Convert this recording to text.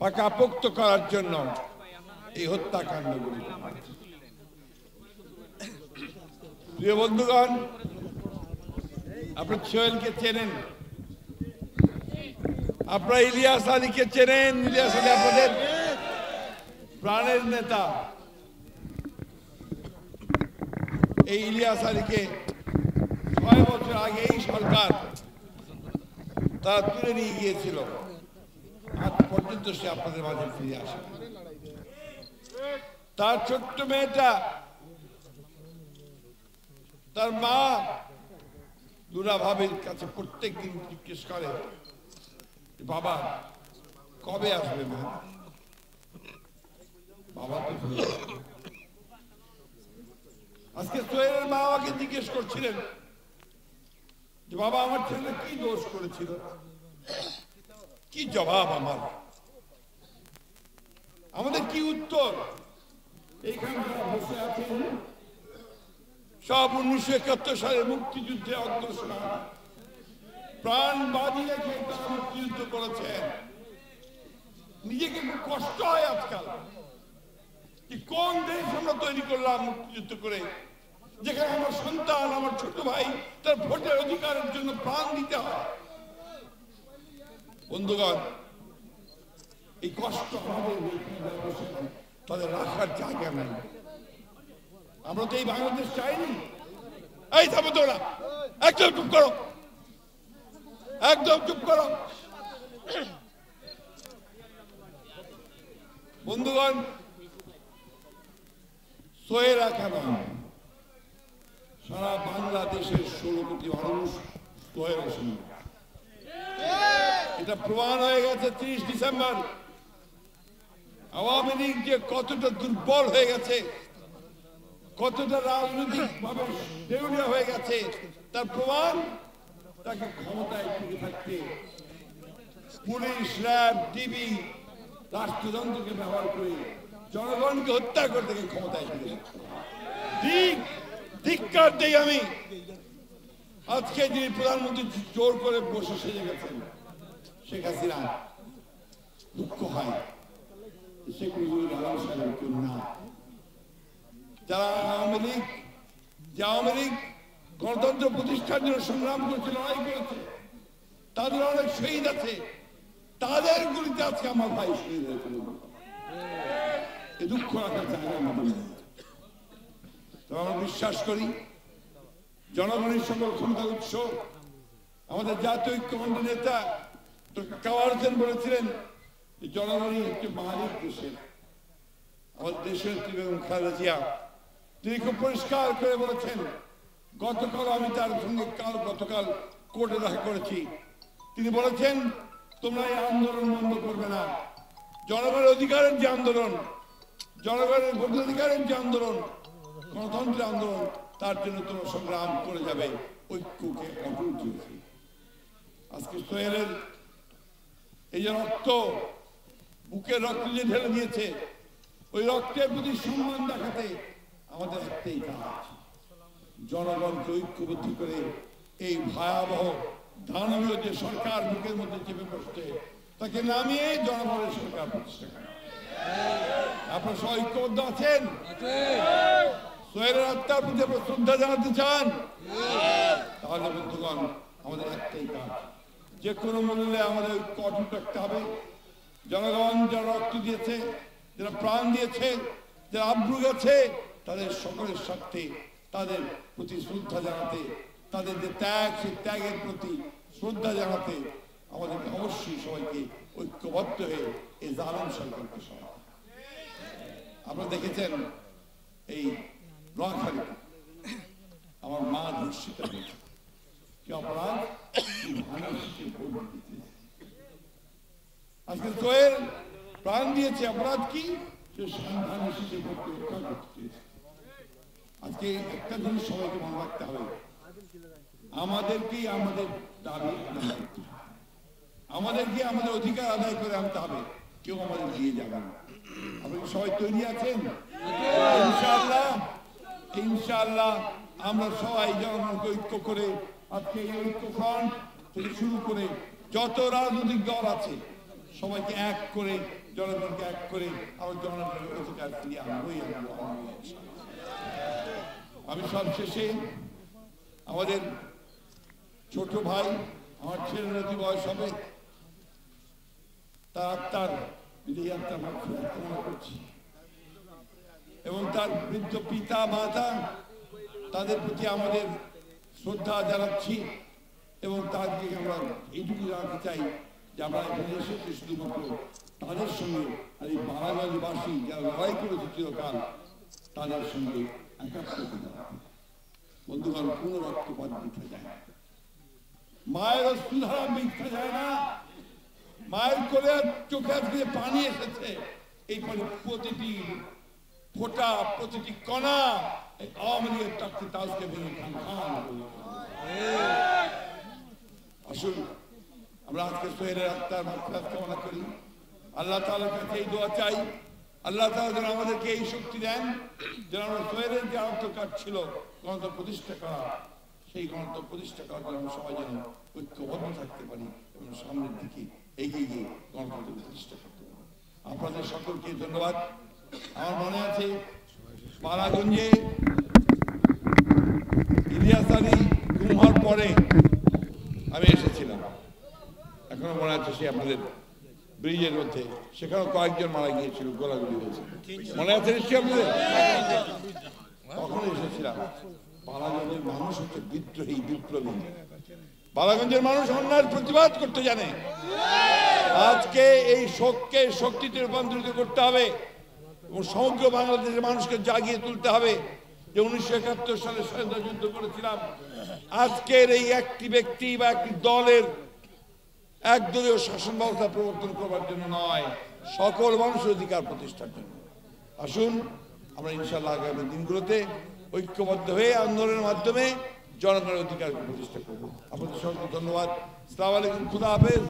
পাকাপোক্ত করার জন্য এই হত্যাকাণ্ডগুলি। প্রিয় বন্ধুগণ আপনি সোহেলকে চেনেন। আপনারা ইলিয়াস আলীকে চেনেন। ইলিয়াস আলী আপনাদের প্রাণের নেতা। এই ইলিয়াস আলীকে ছয় বছর আগে এই সরকার তারা তুলে নিয়ে গিয়েছিল। আজ পর্যন্ত সে আপনাদের মাঝে ফিরে আসে তার ছোট্ট মেয়েটা, তার মা দুরা ভাবির কাছে প্রত্যেক দিন জিজ্ঞেস করে, বাবা, কবে আসবে মা? বাবা, তো আজকে সোহেলের মা আমাকে জিজ্ঞেস করছিলেন যে, বাবা, আমার ছেলে কি দোষ করেছিল? কি জবাব আমার? আমাদের কি উত্তর? সব উনিশশো একাত্তর সালে মুক্তিযুদ্ধে অগ্রসর প্রাণ বাজি রেখে তারা মুক্তিযুদ্ধ করেছেন। নিজেকে খুব কষ্ট হয় আজকাল কোন দেশ আমরা তৈরি করলাম মুক্তিযুদ্ধ করে যেখানে আমার সন্তান আমার ছোট ভাই তার ভোটের অধিকারের জন্য প্রাণ দিতে হয়। বন্ধুগণ এই কষ্ট আছেন, তাদের রাখার জায়গা নাই। আমরা তো এই বাংলাদেশ চাইনি। এই থামো তোরা একদম চুপ করো। একদম চুপ করো। বন্ধুগণ সোয়েরা কেন? সারা বাংলাদেশের ষোলো কোটি মানুষ সোয়েরা সঙ্গে এটা প্রমাণ হয়ে গেছে ত্রিশ ডিসেম্বর। আওয়ামী লীগ যে কতটা দুর্বল হয়ে গেছে, কতটা রাজনৈতিক ভাবে হয়ে গেছে, তার প্রমাণ তাকে ক্ষমতায় টিকে থাকতে। পুলিশ, র্যাব ডিবি রাষ্ট্রযন্ত্রকে ব্যবহার করে জনগণকে হত্যা করতে গিয়ে ক্ষমতায় থাকতে ঠিক ধিক্কার দেই আমি আজকে যিনি প্রধানমন্ত্রী জোর করে বসে সেজে গেছেন শেখ হাসিনা, দুঃখ হয়। শেখ মুজিবুর রহমান সাহেবের না যারা আওয়ামী লীগ, যে আওয়ামী লীগ গণতন্ত্র প্রতিষ্ঠার জন্য সংগ্রাম করেছে লড়াই করেছে, তাদের অনেক শহীদ আছে। তাদের গুলিতে আজকে আমার ভাই শহীদ হয়েছিল। এ দুঃখ রাখার জায়গা আমাদের আমরা বিশ্বাস করি, জনগণের সকল ক্ষমতার উৎস, আমাদের জাতীয় ঐক্যমন্ত্রী নেতা কাওয়ার বলেছিলেন জনগণই মালিক দেশের। আমাদের দেশের তিনি খুব পরিষ্কার করে বলেছেন, গতকাল আমি তার সঙ্গে কাল গতকাল কোর্টে দেখা করেছি। তিনি বলেছেন, তোমরা এই আন্দোলন বন্ধ করবে না। জনগণের অধিকারের যে আন্দোলন, জনগণের ভোটাধিকারের যে আন্দোলন, গণতন্ত্রের আন্দোলন, তার জন্য তোমরা সংগ্রাম করে যাবে। ঐক্যকে অটুট আজকে সোহেলের এই যে রক্ত বুকের রক্ত যে ঢেলে দিয়েছে, ওই রক্তের প্রতি সম্মান দেখাতে আমাদের একটাই কাজ। জনগণকে ঐক্যবদ্ধ করে এই ভয়াবহ দানবীয় যে সরকার বুকের মধ্যে চেপে বসছে, তাকে নামিয়ে জনগণের সরকার প্রতিষ্ঠা করা। আপনার সবাই ঐক্যবদ্ধ আছেন? সোহেলের আত্মার প্রতি শ্রদ্ধা জানাতে চান? তাহলে বন্ধুগণ, আমাদের একটাই কাজ। যে কোনো মূল্যে আমাদের অটুট রাখতে হবে। জনগণ যারা রক্ত দিয়েছে, যারা প্রাণ দিয়েছে, যারা আব্রু গেছে, তাদের সকলের স্বার্থে তাদের প্রতি শ্রদ্ধা জানাতে, তাদের যে ত্যাগ, সেই ত্যাগের প্রতি শ্রদ্ধা জানাতে আমাদেরকে অবশ্যই সবাইকে ঐক্যবদ্ধ হয়ে এই জালাম সরকারকে সহায় আপনারা দেখেছেন এই নোয়াখালী আমার মা ধর্ষিতা হয়েছে। দিতে। আজকে সোহেল প্রাণ দিয়েছে অপরাধ কি সে সন্ধান এসেছে রক্ষা করতে। আজকে একটা জিনিস সবাইকে মনে রাখতে হবে আমাদেরকেই আমাদের দাবি আদায় করতে। আমাদেরকে আমাদের অধিকার আদায় করে আনতে হবে কেউ আমাদের দিয়ে যাবে না আপনি সবাই তৈরি আছেন ইনশাআল্লাহ ইনশাআল্লাহ আমরা সবাই জনগণকে ঐক্য করে আজকে এই ঐক্য থেকে শুরু করে যত রাজনৈতিক দল আছে, সবাইকে এক করে, জনগণকে এক করে আমার জনগণের অধিকার ফিরিয়ে আনবোই আনব আনব আমি সবশেষে আমাদের ছোট ভাই, আমার ছেলের অতি বয়স হবে, তার আত্মার করছি। এবং তার বৃদ্ধ পিতা, মাতা, তাদের প্রতি আমাদের শ্রদ্ধা জানাচ্ছি এবং তাদেরকে আমরা এইটুকু জানাতে চাই যে আমরা এখানে এসেছি শুধুমাত্র তাদের সঙ্গে আর এই বাংলাদেশবাসী যারা লড়াই করেছে চিরকাল, তাদের সঙ্গে বন্ধুগণ, কোন রক্তপাত মিথ্যা যায় না। মায়ের অস্ত্রধারা মিথ্যা যায় না। মায়ের করে চোখে আজকে পানি এসেছে। এই পানি প্রতিটি ফোটা, প্রতিটি কণা আসুন, আমরা আজকে সোহেলের কামনা করি, আল্লাহ তাআলার কাছে এই দোয়া চাই। আল্লাহ তাআলা যেন আমাদেরকে এই শক্তি দেন, যেন আমরা সোহেলের যে আত্মকার ছিল গণতন্ত্র প্রতিষ্ঠা করা, সেই গণতন্ত্র প্রতিষ্ঠা করার জন্য আমরা সবাই যেন ঐক্যবদ্ধ থাকতে পারি এবং সামনের দিকে এগিয়ে গিয়ে গণতন্ত্র প্রতিষ্ঠা করতে পারি। আপনাদের সকলকে ধন্যবাদ। আমার মনে আছে পাড়াগঞ্জে ইলিয়াস আলী গুম হওয়ার পরে আমি এসেছিলাম। এখনও মনে আছে সে আপনাদের ব্রিজের মধ্যে। সেখানেও কয়েকজন মারা গিয়েছিল, গোলাগুলি হয়েছে। মনে আছে নিশ্চয়ই আপনাদের? তখন এসেছিলাম। বালাগঞ্জের মানুষ হচ্ছে বিদ্রোহী, বিপ্লবী। বালাগঞ্জের মানুষ অন্যায়ের প্রতিবাদ করতে জানে। আজকে এই শোককে, শক্তিতে রূপান্তরিত করতে হবে। এবং সমগ্র বাংলাদেশের মানুষকে জাগিয়ে তুলতে হবে যে উনিশশো একাত্তর সালে স্বাধীনতা যুদ্ধ করেছিলাম। আজকের এই একটি ব্যক্তি বা একটি দলের একদলীয় শাসন ব্যবস্থা প্রবর্তন করবার জন্য নয়, সকল মানুষের অধিকার প্রতিষ্ঠার জন্য। আসুন, আমরা ইনশাল্লাহ আগামী দিনগুলোতে ঐক্যবদ্ধ হয়ে আন্দোলনের মাধ্যমে জনগণের অধিকার প্রতিষ্ঠা করব। আপনাদের সকলকে ধন্যবাদ। সালাম আলাইকুম, খুদা হাফেজ।